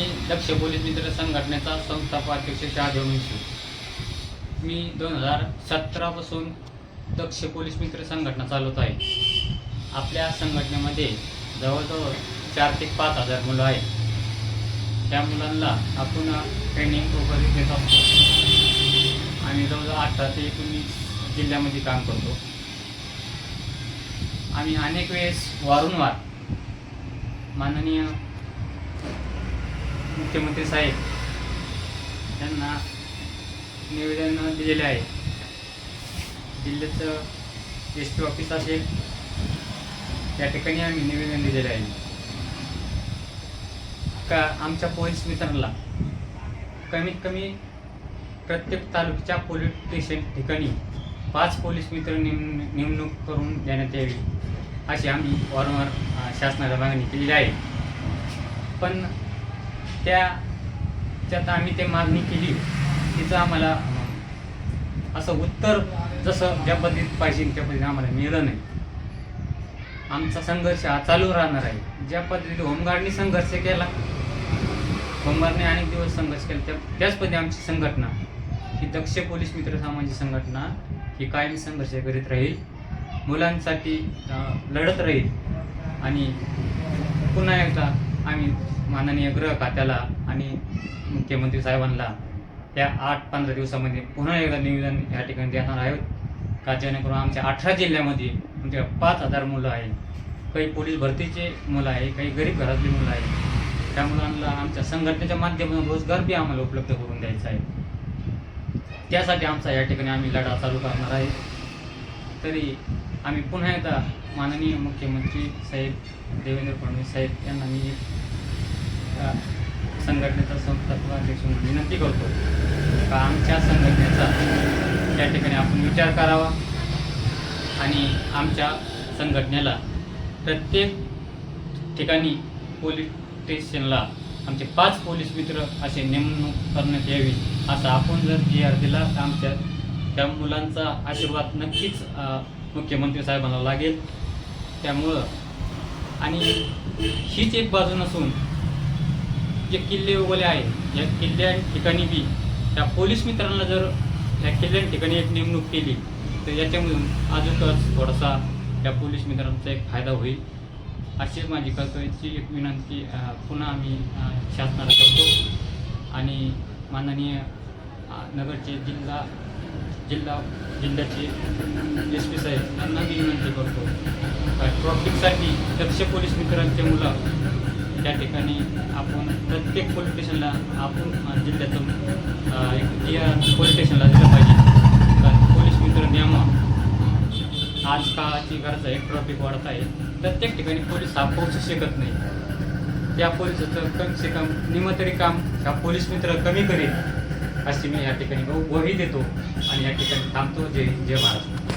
म्हणजे मी दक्ष पोलीस मित्र संघटनेचा संस्थापक अध्यक्ष शहादेव मुंशी मी दोन हजार सतरापासून दक्ष पोलीस मित्र संघटना चालवत आहे. आपल्या संघटनेमध्ये जवळजवळ चार ते पाच हजार मुलं आहेत. त्या मुलांना आपण ट्रेनिंग वगैरे देत असतो. आम्ही जवळजवळ अठरा ते एकोणीस जिल्ह्यामध्ये काम करतो. आम्ही अनेक वेळेस वारंवार माननीय मुख्यमंत्री साहेब यांना निवेदन दिलेले आहे. जिल्ह्याचं एस टी ऑफिस असेल त्या ठिकाणी आम्ही निवेदन दिलेलं आहे. का आमच्या पोलीस मित्रांना कमीत कमी प्रत्येक तालुक्याच्या पोलीस स्टेशन ठिकाणी पाच पोलीस मित्र नेम नेमणूक करून देण्यात यावी अशी आम्ही वारंवार शासनाला मागणी केलेली आहे. पण त्या त्यात आम्ही ते मागणी केली. तिचं आम्हाला असं उत्तर जसं ज्या पद्धतीत पाहिजे त्या पद्धतीने आम्हाला मिळलं नाही. आमचा संघर्ष हा चालू राहणार आहे. ज्या पद्धतीने होमगार्डनी संघर्ष केला होमगार्डने अनेक दिवस संघर्ष केला त्या त्याच पद्धतीने आमची संघटना ही दक्ष पोलीस मित्र सामाजिक संघटना ही कायम संघर्ष करीत राहील. मुलांसाठी लढत राहील. आणि पुन्हा एकदा आम्ही माननीय गृह खात्याला आणि मुख्यमंत्री साहेबांना या आठ पंधरा दिवसामध्ये पुन्हा एकदा निवेदन या ठिकाणी देणार आहोत. का जेणेकरून आमच्या अठरा जिल्ह्यामध्ये म्हणजे पाच हजार मुलं आहेत काही पोलीस भरतीचे मुलं आहे काही गरीब घरातली मुलं आहेत त्या मुलांना आमच्या संघटनेच्या माध्यमातून रोजगार बी आम्हाला उपलब्ध करून द्यायचा आहे. त्यासाठी आमचा या ठिकाणी आम्ही लढा चालू करणार आहे. तरी आम्ही पुन्हा एकदा माननीय मुख्यमंत्री साहेब देवेंद्र फडणवीस साहेब यांना मी संघटनेचा संस्थापक अध्यक्ष म्हणून विनंती करतो. का आमच्या संघटनेचा त्या ठिकाणी आपण विचार करावा आणि आमच्या संघटनेला प्रत्येक ठिकाणी पोलीस स्टेशनला आमचे पाच पोलीस मित्र असे नेमणूक करण्यात यावी असं आपण जर जी आर दिला तर आमच्या त्या मुलांचा आशीर्वाद नक्कीच मुख्यमंत्री साहेबांना लागेल. त्यामुळं आणि हीच एक बाजू नसून जे किल्ले वगैरे आहे या किल्ल्या ठिकाणी बी त्या पोलीस मित्रांना जर या किल्ल्या ठिकाणी एक नेमणूक केली तर याच्यामधून अजूनच थोडासा त्या पोलीस मित्रांचा एक फायदा होईल. अशीच माझी कळकळीची एक विनंती पुन्हा आम्ही शासनाला करतो. आणि माननीय नगरचे जिल्हा जिल्हा जिल्ह्याचे एस पी साहेब यांना मी विनंती करतो. ट्रॉफिकसाठी दक्ष पोलीस मित्रांचे मुलं त्या ठिकाणी आपण प्रत्येक पोलीस स्टेशनला आपण जिल्ह्यातून एक या पोलीस स्टेशनला दिलं पाहिजे. का पोलीस मित्र नियमा आज काळाची गरज आहे ट्रॉफिक वाढत आहे. प्रत्येक ठिकाणी पोलीस हा पोहोचू शकत नाही. त्या पोलिसाचं कम से कम निमतरी काम हा पोलीस मित्र कमी करेल. अशी मी या ठिकाणी वही देतो आणि या ठिकाणी थांबतो. जय जय महाराष्ट्र.